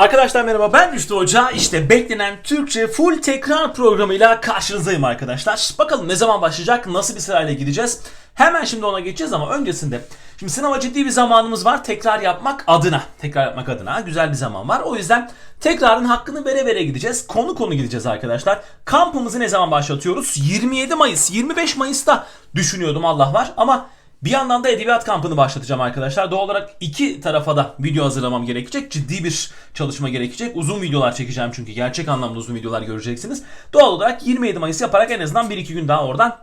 Arkadaşlar merhaba ben Rüştü Hoca. İşte beklenen Türkçe full tekrar programıyla karşınızdayım arkadaşlar. Bakalım ne zaman başlayacak, nasıl bir sırayla gideceğiz. Hemen şimdi ona geçeceğiz ama öncesinde şimdi sınava ciddi bir zamanımız var tekrar yapmak adına. Tekrar yapmak adına güzel bir zaman var. O yüzden tekrarın hakkını vere vere gideceğiz. Konu konu gideceğiz arkadaşlar. Kampımızı ne zaman başlatıyoruz? 27 Mayıs, 25 Mayıs'ta düşünüyordum Allah var ama bir yandan da edebiyat kampını başlatacağım arkadaşlar. Doğal olarak iki tarafa da video hazırlamam gerekecek. Ciddi bir çalışma gerekecek. Uzun videolar çekeceğim çünkü gerçek anlamda uzun videolar göreceksiniz. Doğal olarak 27 Mayıs yaparak en azından 1-2 gün daha oradan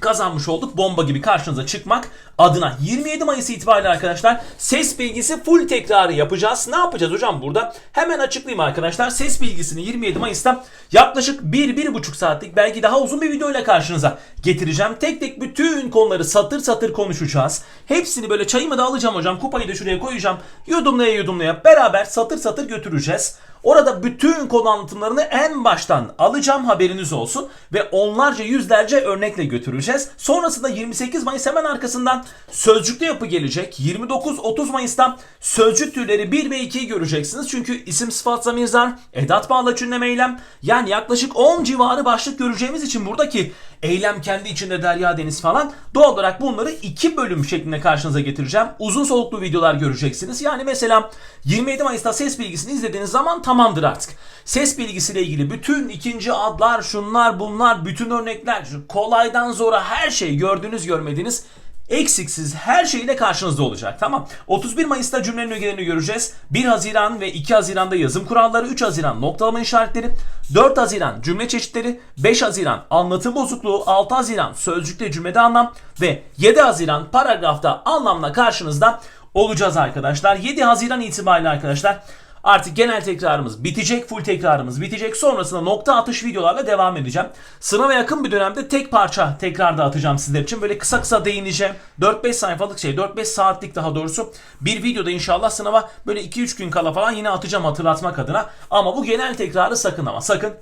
kazanmış olduk. Bomba gibi karşınıza çıkmak adına 27 Mayıs itibariyle arkadaşlar ses bilgisi full tekrarı yapacağız. Ne yapacağız hocam burada? Hemen açıklayayım arkadaşlar. Ses bilgisini 27 Mayıs'ta yaklaşık 1-1,5 saatlik belki daha uzun bir video ile karşınıza getireceğim. Tek tek bütün konuları satır satır konuşacağız. Hepsini böyle çayımı da alacağım hocam. Kupayı da şuraya koyacağım. Yudumlaya yudumlaya beraber satır satır götüreceğiz. Orada bütün konu anlatımlarını en baştan alacağım haberiniz olsun ve onlarca yüzlerce örnekle götüreceğiz. Sonrasında 28 Mayıs hemen arkasından sözcükte yapı gelecek. 29-30 Mayıs'ta sözcük türleri 1 ve 2'yi göreceksiniz. Çünkü isim sıfat zamir zar, edat bağla cümlem eylem yani yaklaşık 10 civarı başlık göreceğimiz için buradaki eylem kendi içinde derya deniz falan doğal olarak bunları iki bölüm şeklinde karşınıza getireceğim. Uzun soluklu videolar göreceksiniz. Yani mesela 27 Mayıs'ta ses bilgisini izlediğiniz zaman tamamdır artık. Ses bilgisiyle ilgili bütün ikinci adlar, şunlar, bunlar, bütün örnekler, kolaydan zora her şey gördüğünüz görmediğiniz eksiksiz her şeyle karşınızda olacak. Tamam. 31 Mayıs'ta cümlenin ögelerini göreceğiz. 1 Haziran ve 2 Haziran'da yazım kuralları, 3 Haziran noktalama işaretleri, 4 Haziran cümle çeşitleri, 5 Haziran anlatım bozukluğu, 6 Haziran sözcükte cümlede anlam ve 7 Haziran paragrafta anlamla karşınızda olacağız arkadaşlar. 7 Haziran itibariyle arkadaşlar Artık genel tekrarımız bitecek, full tekrarımız bitecek. Sonrasında nokta atış videolarla devam edeceğim. Sınava yakın bir dönemde tek parça tekrar da atacağım sizler için. Böyle kısa kısa değineceğim. 4-5 sayfalık şey, 4-5 saatlik daha doğrusu bir videoda inşallah sınava böyle 2-3 gün kala falan yine atacağım hatırlatmak adına. Ama bu genel tekrarı sakın ama sakın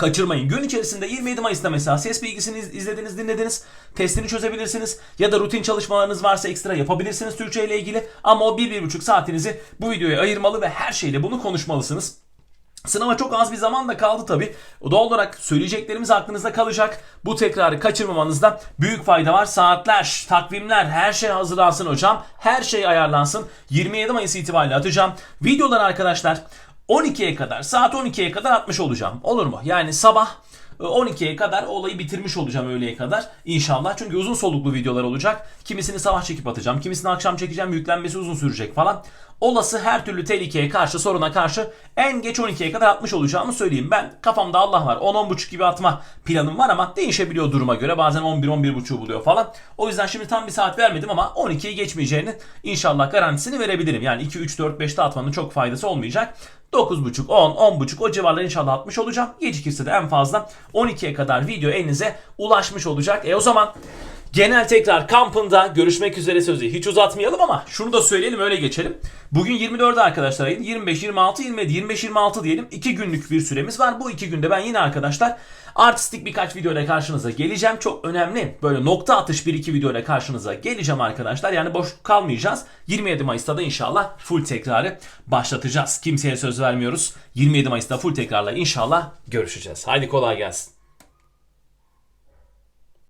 Kaçırmayın. Gün içerisinde 27 Mayıs'ta mesela ses bilgisini iz- izlediniz, dinlediniz. Testini çözebilirsiniz. Ya da rutin çalışmalarınız varsa ekstra yapabilirsiniz Türkçe ile ilgili. Ama o 1-1,5 saatinizi bu videoya ayırmalı ve her şeyle bunu konuşmalısınız. Sınava çok az bir zaman da kaldı tabi. Doğal olarak söyleyeceklerimiz aklınızda kalacak. Bu tekrarı kaçırmamanızda büyük fayda var. Saatler, takvimler her şey hazırlansın hocam. Her şey ayarlansın. 27 Mayıs itibariyle atacağım. Videolar arkadaşlar 12'ye kadar saat 12'ye kadar atmış olacağım. Olur mu? Yani sabah 12'ye kadar olayı bitirmiş olacağım öğleye kadar inşallah. Çünkü uzun soluklu videolar olacak. Kimisini sabah çekip atacağım. Kimisini akşam çekeceğim. Yüklenmesi uzun sürecek falan. Olası her türlü tehlikeye karşı, soruna karşı en geç 12'ye kadar atmış olacağımı söyleyeyim. Ben kafamda Allah var. 10-10.30 gibi atma planım var ama değişebiliyor duruma göre. Bazen 11-11.30'u buluyor falan. O yüzden şimdi tam bir saat vermedim ama 12'yi geçmeyeceğini inşallah garantisini verebilirim. Yani 2, 3, 4, 5'te atmanın çok faydası olmayacak. 9.30, 10, 10.30 o civarları inşallah atmış olacağım. Gecikirse de en fazla 12'ye kadar video elinize ulaşmış olacak. E o zaman genel tekrar kampında görüşmek üzere sözü hiç uzatmayalım ama şunu da söyleyelim öyle geçelim. Bugün 24 arkadaşlar ayın 25, 26, 27, 25, 26 diyelim. 2 günlük bir süremiz var. Bu 2 günde ben yine arkadaşlar artistik birkaç video ile karşınıza geleceğim. Çok önemli böyle nokta atış 1-2 video ile karşınıza geleceğim arkadaşlar. Yani boş kalmayacağız. 27 Mayıs'ta da inşallah full tekrarı başlatacağız. Kimseye söz vermiyoruz. 27 Mayıs'ta full tekrarla inşallah görüşeceğiz. Haydi kolay gelsin.